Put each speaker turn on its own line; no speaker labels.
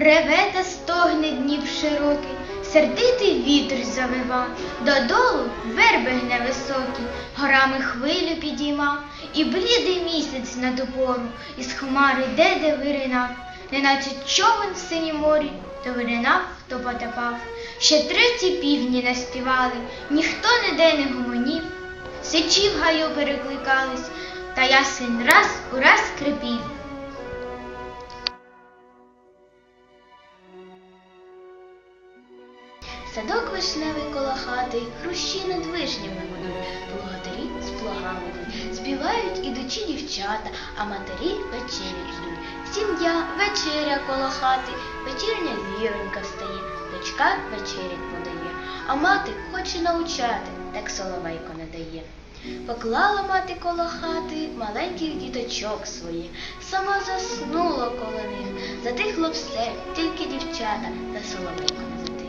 Реве та стогне Дніп широкий, сердитий вітер завива, додолу верби гне високі, горами хвилю підійма, і блідий місяць на ту пору, із хмари де де виринав, неначе човен в синім морі, то виринав, то потопав. Ще треті півні наспівали, ніхто ніде не гомонів, сичі в гаю перекликались, та ясен раз у раз скрипів. Садок вишневий коло хати, хрущі над вишнями гудуть, плугатарі з плугами йдуть, співають ідучі дівчата, а матері вечері ждуть. Сім'я вечеря коло хати, вечірня віронька встає, дочка вечерять подає, а мати хоче научати, так соловейко не дає. Поклала мати коло хати маленьких діточок своїх, сама заснула коло них, затихло все, тільки дівчата та соловейко не